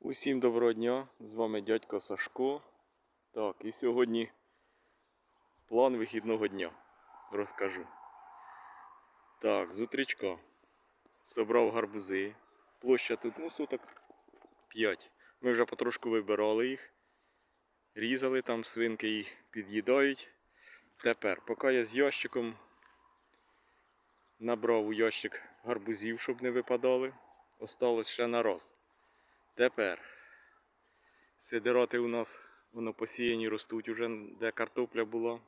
Усім доброго дня, з вами дядько Сашко. Так, і сьогодні план вихідного дня розкажу. Так, з утрічка собрав гарбузи. Площа тут ну, суток 5. Ми вже потрошку вибирали їх, різали там, свинки їх під'їдають. Тепер, поки я з ящиком набрав у ящик гарбузів, щоб не випадали, осталось ще на раз. Тепер сидирати у нас воно посіяні ростуть уже, де картопля була.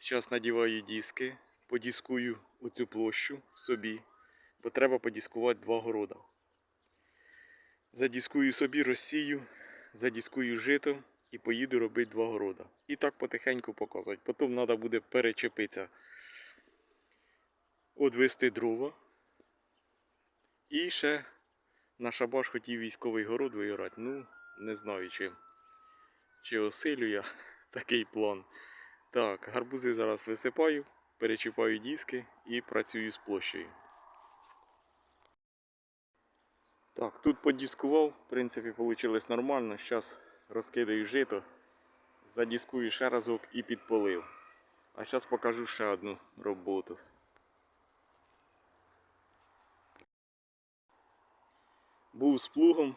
Зараз надіваю диски, подіскую оцю площу собі, бо треба подіскувати два города. Задіскую собі, розсію, задіскую жито і поїду робити два города. І так потихеньку показувати. Потім треба буде перечепитися, одвести дрова. І ще на шабаш хотів військовий город виграти. Ну, не знаю, чи, чи осилю я такий план. Так, гарбузи зараз висипаю, перечіпаю диски і працюю з площею. Так, тут подіскував, в принципі, вийшло нормально. Зараз розкидаю жито, задіскую ще разок і підполив. А зараз покажу ще одну роботу. Був з плугом,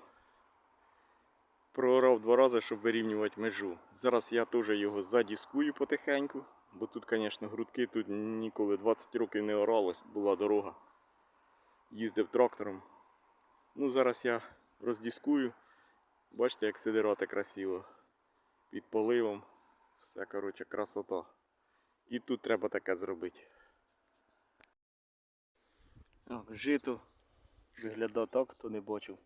проорав два рази, щоб вирівнювати межу. Зараз я теж його задіскую потихеньку, бо тут, звісно, грудки тут ніколи 20 років не оралось, була дорога. Їздив трактором. Ну, зараз я роздіскую. Бачите, як сидирати красиво. Під поливом. Все, коротше, красота. І тут треба таке зробити. Жито виглядає так, хто не бачив.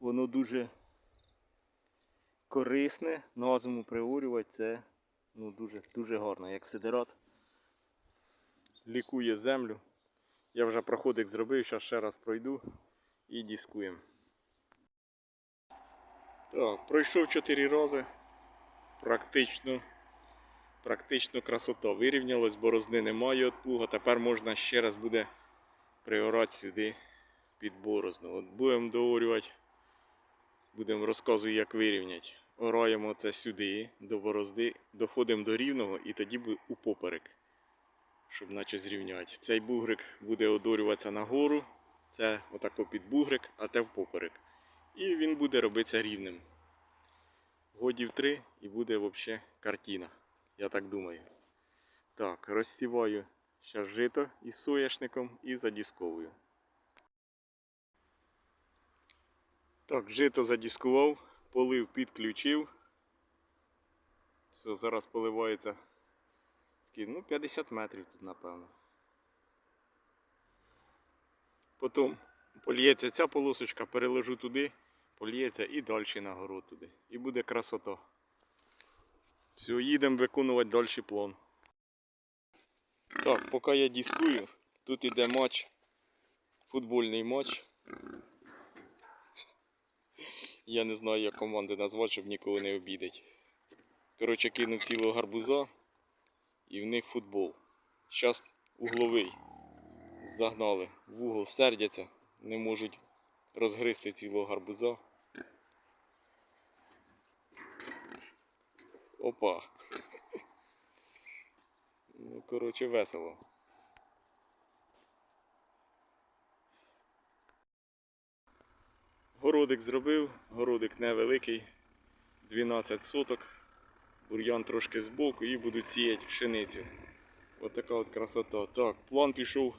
Воно дуже корисне, на зиму приорювати це ну, дуже, дуже гарно, як сидерат. Лікує землю. Я вже проходик зробив, зараз ще раз пройду і дискуємо. Так, пройшов 4 рази. Практично, практично красота. Вирівнялось, борозни немає від плуга. Тепер можна ще раз буде приорати сюди під борозну. От будемо доорювати, будемо розказувати, як вирівняти. Ораємо це сюди, до борозди, доходимо до рівного і тоді буде упоперек, щоб наче зрівняти. Цей бугрик буде одорюватися нагору, це отако під бугрик, а те впоперек. І він буде робитися рівним. Годів три і буде взагалі картина. Я так думаю. Так, розсіваю зараз жито із соняшником і задісковую. Так, жито задіскував, полив підключив. Все, зараз поливається ну, 50 метрів тут, напевно. Потім поліється ця полосочка, переложу туди, поліється і далі на город туди. І буде красота. Все, їдемо виконувати далі план. Так, поки я дискую, тут іде матч, футбольний матч. Я не знаю, як команди назвати, щоб нікого не обідати. Коротше, кинув цілого гарбуза і в них футбол. Зараз угловий. Загнали. В угол сердяться, не можуть розгризти цілого гарбуза. Опа. Ну, коротше, весело. Городик зробив, городик невеликий, 12 соток, бур'ян трошки збоку і будуть сіяти пшеницю. Ось така от красота. Так, план пішов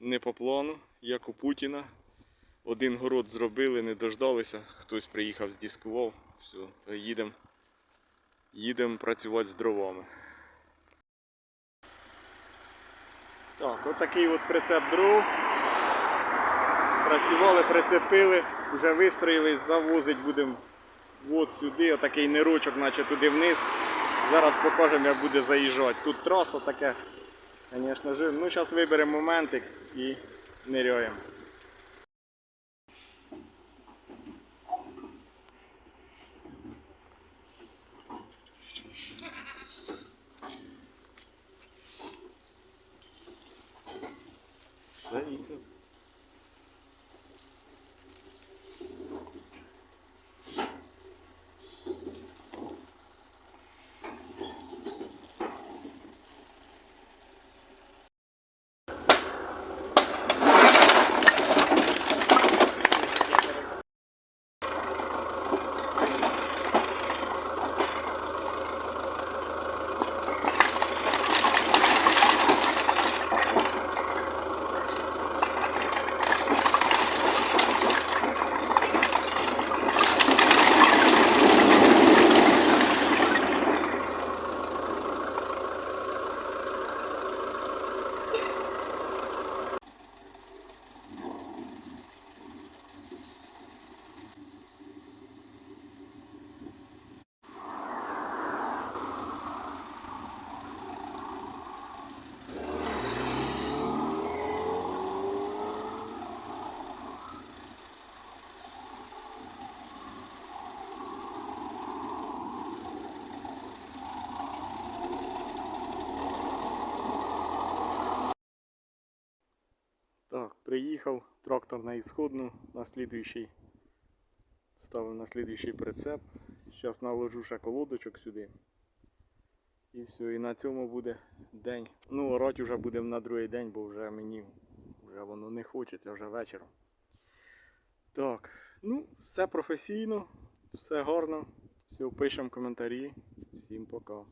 не по плану, як у Путіна. Один город зробили, не дождалися, хтось приїхав, здіскував. Все, їдемо їдем працювати з дровами. Так, отакий от прицеп дров. Працювали, прицепили, вже вистроїлись, завозить будемо от сюди, отакий нирочок, наче туди вниз. Зараз покажемо, як буде заїжджати. Тут траса таке, звісно жив. Ну, зараз виберемо моментик і ниряємо. Приїхав трактор на ісходну, на слідуючий. Ставив на слідуючий прицеп. Зараз наложу ще колодочок сюди. І все, і на цьому буде день. Ну, орати вже будемо на другий день, бо вже мені вже воно не хочеться вже вечором. Так, ну, все професійно, все гарно. Все, пишемо коментарі. Всім пока.